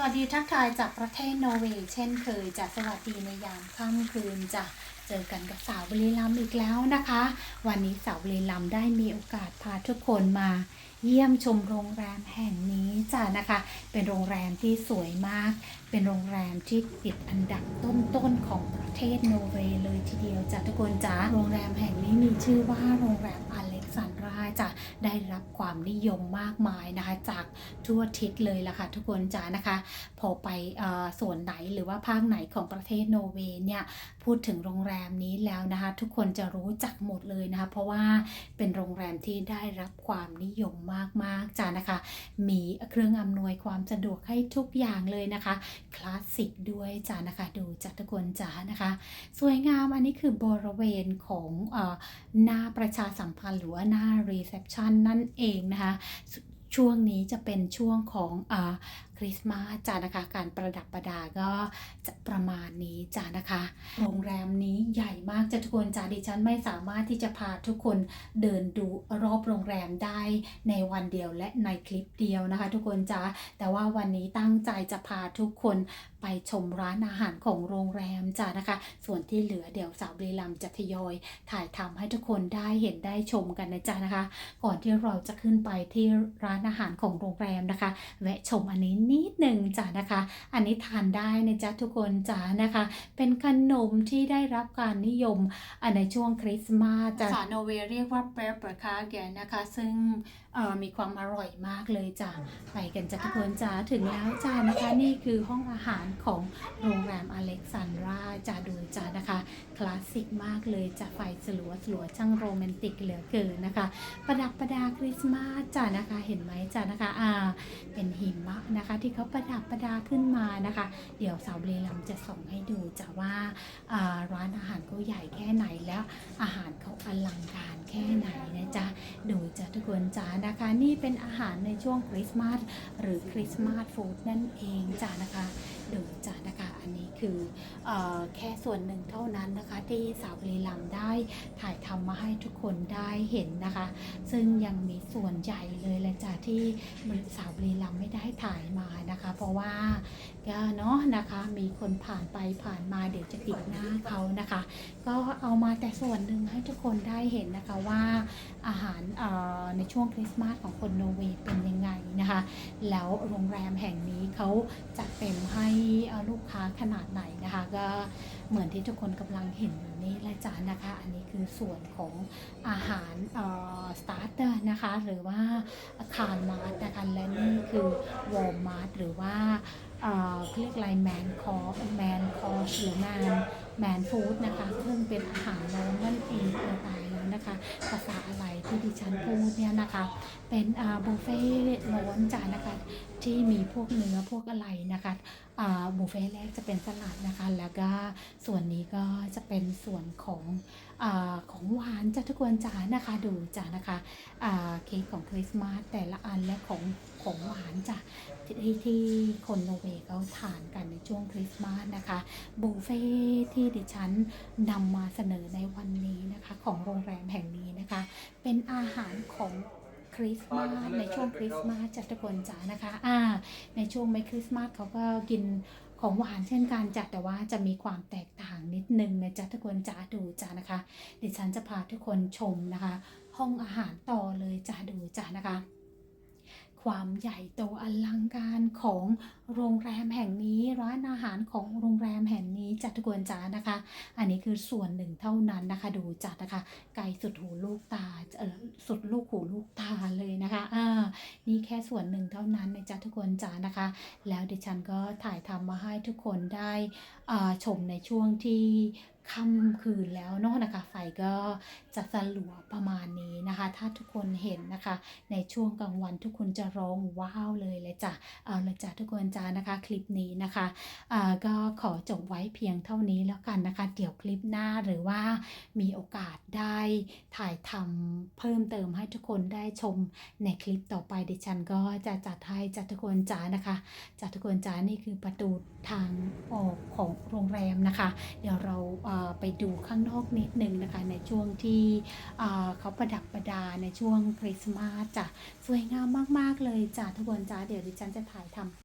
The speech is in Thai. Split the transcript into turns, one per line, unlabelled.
วัสดีทักทายจากประเทศนอร์เวย์เช่นเคยจะสวัสดีในยามค่ำคืนจะเจอกันกับสาวบริลัมย์อีกแล้วนะคะ วันนี้สาวบริลัมย์ได้มีโอกาสพาทุกคนมาเยี่ยมชมโรงแรมแห่งนี้จ้ะนะคะ เป็นโรงแรมที่สวยมาก เป็นโรงแรมที่ติดอันดับต้นๆของประเทศนอร์เวย์เลยทีเดียวจ้ะทุกคนจ้าโรงแรมแห่งนี้มีชื่อว่าโรงแรมอเล ซานดราจะได้รับความนิยมมากมายนะคะ จากทั่วทิศเลยล่ะค่ะทุกคนจ้านะคะ พอไปอส่วนไหนหรือว่าภาคไหนของประเทศโนเวย์เนี่ย พูดถึงโรงแรมนี้แล้วนะคะ ทุกคนจะรู้จักหมดเลยนะคะ เพราะว่าเป็นโรงแรมที่ได้รับความนิยมมากๆจ้านะคะ มีเครื่องอำนวยความสะดวกให้ทุกอย่างเลยนะคะคลาสสิกด้วยจ้านะคะ ดูจากทุกคนจ้านะคะ สวยงามอันนี้คือบริเวณของอหน้าประชาสัมพันธ์หรือว่าหน้ารีเซพชันนั่นเองนะคะช่วงนี้จะเป็นช่วงของอ คริสต์มาสจ้านะคะ การประดับประดาก็จะประมาณนี้จ้านะคะ โรงแรมนี้ใหญ่มากจ้าทุกคนจ้าดิฉันไม่สามารถที่จะพาทุกคนเดินดูรอบโรงแรมได้ในวันเดียวและในคลิปเดียวนะคะ ทุกคนจ้าแต่ว่าวันนี้ตั้งใจจะพาทุกคนไปชมร้านอาหารของโรงแรมจ้านะคะ ส่วนที่เหลือเดี๋ยวสาวบรีลัมจะทยอยถ่ายทำให้ทุกคนได้เห็นได้ชมกันนะจ๊ะนะคะ ก่อนที่เราจะขึ้นไปที่ร้านอาหารของโรงแรมนะคะ แวะชมอันนี้นิดหนึ่งจ้ะนะคะ อันนี้ทานได้นะจ๊ะทุกคนจ้านะคะ เป็นขนมที่ได้รับการนิยมในช่วงคริสต์มาสจ้ะภาษาโนเวย์เรียกว่าเปรเปอร์คาแกนนะคะ ซึ่งมีความอร่อยมากเลยจ้ะไปกันจ้ะทุกคนจ้าถึงแล้วจ้านะคะ นี่คือห้องอาหารของโรงแรมอเล็กซานดราจ้าดูจ้านะคะคลาสสิกมากเลยจ้ะไฟสลัวสลัวช่างโรแมนติกเหลือเกินนะคะ ประดับประดาคริสต์มาสจ้ะนะคะเห็นไหมจ้ะนะคะอ่าเป็นหิมะนะคะที่เขาประดับประดาขึ้นมานะคะ เดี๋ยวสาวเบลลัมจะส่งให้ดูจะว่าอ่าร้านอาหารเขาใหญ่แค่ไหนแล้วอาหารเขาอลังการแค่ไหนนะจ๊ะดูจ้ะทุกคนจ้านะคะ นี่เป็นอาหารในช่วงคริสต์มาสหรือคริสต์มาสฟู้ดนั่นเองจ้ะนะคะดูจ้ะนะคะอันนี้คืออแค่ส่วนหนึ่งเท่านั้นนะคะที่สาวบุรีรัมได้ถ่ายทำมาให้ทุกคนได้เห็นนะคะ ซึ่งยังมีส่วนใหญ่เลยแหละจ้ะที่สาวบุรีรัมไม่ได้ถ่ายมานะคะ เพราะว่าก็เนาะนะคะมีคนผ่านไปผ่านมาเดี๋ยวจะติดหน้าเขานะคะ ก็เอามาแต่ส่วนหนึ่งให้ทุกคนได้เห็นนะคะว่าอาหารในช่วงคริสต์มาสของคนนเวย์เป็นยังไงนะคะ แล้วโรงแรมแห่งนี้เขาจัดเต็มให้เอ่ลูกค้าขนาดไหนนะคะ ก็เหมือนที่ทุกคนกำลังเห็นอยู่นี่แหละจ้านะคะ อันนี้คือส่วนของอาหารสตาร์เตอร์นะคะ หรือว่าคารมาร์ทนะคะและนี่คือวอลมาร์ทหรือว่าเรียกอะไรแมนคอแมนคอหรือแมนแมนฟู้ดนะคะซึ่งเป็นอาหารร้อนนั่นเองตายแล้วนะคะภาษาอะไรที่ดิฉันพูดเนี่ยนะคะ เป็นบุฟเฟ่ต์ร้อนจ้านะคะที่มีพวกเนื้อพวกอะไรนะคะ บุฟเฟ่แรกจะเป็นสลัดนะคะ แล้วก็ส่วนนี้ก็จะเป็นส่วนของอของหวานจ้ะทุกคนจ้านะคะดูจ้านะคะเค้กของคริสต์มาสแต่ละอันและของของหวานจ้ะที่ที่คนโนเวย์เขาทานกันในช่วงคริสต์มาสนะคะบุฟเฟ่ที่ดิฉันนำมาเสนอในวันนี้นะคะ ของโรงแรมแห่งนี้นะคะ เป็นอาหารของ คริสต์มาสในช่วงคริสต์มาสจัทุกคนจ๋านะคะอ่าในช่วงไม่คริสต์มาสเขาก็กินของหวานเช่นกันจ้ะแต่ว่าจะมีความแตกต่างนิดนึงนะจ๊ะทุกคนจ๋าดูจ้านะคะดิฉันจะพาทุกคนชมนะคะ ห้องอาหารต่อเลยจ้าดูจ้านะคะ ความใหญ่โตอลังการของโรงแรมแห่งนี้ ร้านอาหารของโรงแรมแห่งนี้จัดทุกคนจ้านะคะ อันนี้คือส่วนหนึ่งเท่านั้นนะคะดูจัดนะคะไกลสุดหูลูกตาเออสุดลูกหูลูกตาเลยนะคะอ่านี่แค่ส่วนหนึ่งเท่านั้นในจ๊ะทุกคนจ้านะคะ แล้วดิฉันก็ถ่ายทำมาให้ทุกคนได้อ่าชมในช่วงที่ ค่ำคืนแล้วเนาะนะคะ ไฟก็จะสลัวประมาณนี้นะคะ ถ้าทุกคนเห็นนะคะ ในช่วงกลางวันทุกคนจะร้องว้าวเลยเลยจ้ะเอาละจ้ะทุกคนจ้านะคะคลิปนี้นะคะอ่าก็ขอจบไว้เพียงเท่านี้แล้วกันนะคะ เดี๋ยวคลิปหน้าหรือว่ามีโอกาสได้ถ่ายทำเพิ่มเติมให้ทุกคนได้ชมในคลิปต่อไปดิฉันก็จะจัดให้จัดทุกคนจ้านะคะจัดทุกคนจ้านี่คือประตูทางออกของโรงแรมนะคะ เดี๋ยวเราเไปดูข้างนอกนิดนึงนะคะในช่วงที่เขาประดับประดาในช่วงคริสต์มาสจ้ะสวยงามมาก ๆ เลยจ้ะทุกคนจ้าเดี๋ยวดิฉันจะถ่ายทำ